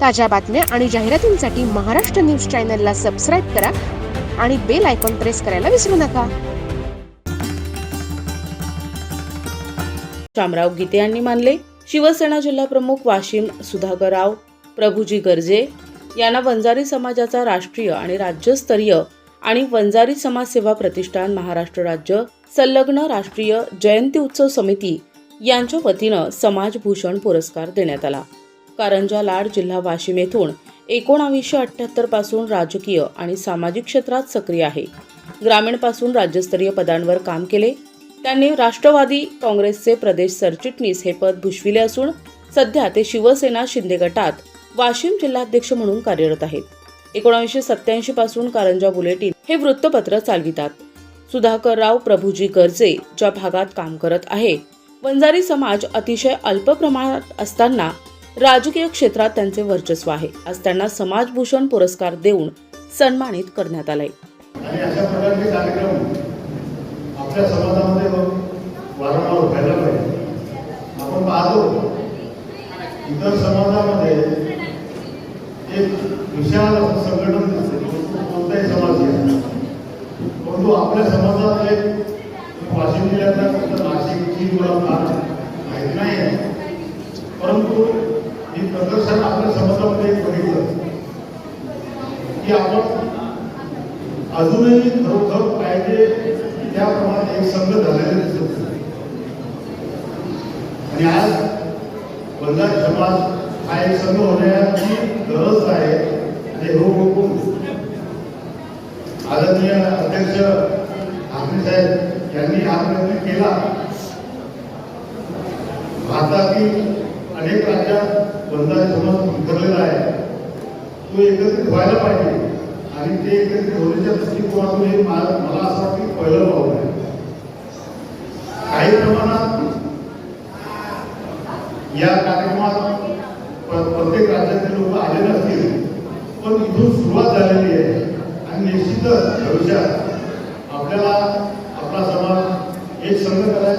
ताज्या बातम्या आणि जाहिरातींसाठी महाराष्ट्र न्यूज चॅनलला सबस्क्राईब करा आणि बेल आयकॉन प्रेस करायला विसरू नका. शामराव गीते यांनी मानले शिवसेना जिल्हाप्रमुख वाशिम सुधाकरराव प्रभूजी गर्जे यांना वंजारी समाजाचा राष्ट्रीय आणि राज्यस्तरीय आणि वंजारी समाजसेवा प्रतिष्ठान महाराष्ट्र राज्य संलग्न राष्ट्रीय जयंती उत्सव समिती यांच्या वतीनं समाजभूषण पुरस्कार देण्यात आला. कारंजा लाड जिल्हा वाशिम येथून एकोणावीसशे अठ्ठ्याहत्तरपासून राजकीय आणि सामाजिक क्षेत्रात सक्रिय आहे. ग्रामीणपासून राज्यस्तरीय पदांवर काम केले. त्यांनी राष्ट्रवादी काँग्रेसचे प्रदेश सरचिटणीस हे पद भूषविले असून सध्या ते शिवसेना शिंदे गटात वाशिम जिल्हाध्यक्ष म्हणून कार्यरत आहेत. एकोणीसशे सत्याऐंशी पासून कारंजा बुलेटिन हे वृत्तपत्र चालवितात. सुधाकरराव प्रभूजी गर्जे ज्या भागात काम करत आहे. वंजारी समाज अतिशय अल्प प्रमाणात असताना राजकीय क्षेत्रात त्यांचे वर्चस्व आहे. आज त्यांना समाजभूषण पुरस्कार देऊन सन्मानित करण्यात आलाय. आपल्या समाजामध्ये वारंवार व्हायला पाहिजे. आपण पाहतो इतर समाजामध्ये एक विशाल संघटन दिसते कोणताही समाज घ्या परंतु आपल्या समाजात एक वाशिम जिल्ह्यातल्या फक्त नाशिकची मला फार माहिती नाही आहे. परंतु ही प्रदर्शन आपल्या समाजामध्ये एक बघितलं की आपण अजूनही खरोखर पाहिजे त्याप्रमाणे एक संघ झालेले दिसत आणि आज बंजारी समाज हा एक संघ होण्याची गरज आहे आणि हो आदरणीय अध्यक्ष ठाकरे साहेब यांनी हा प्रयत्न केला. भारतातील अनेक राज्यात बंजारी समाज आहे. तो एकत्रित व्हायला पाहिजे. आणि ते एकत्रित होण्याच्या दृष्टिकोनातून हे मला मला असं वाटतं की पहिलं पाऊल आहे. काही प्रमाणात या कार्यक्रमात प्रत्येक राज्यातील लोक आले नसतील पण इथून सुरुवात झालेली आहे. आणि निश्चितच भविष्यात आपल्याला आपला समाज एक संघ करायला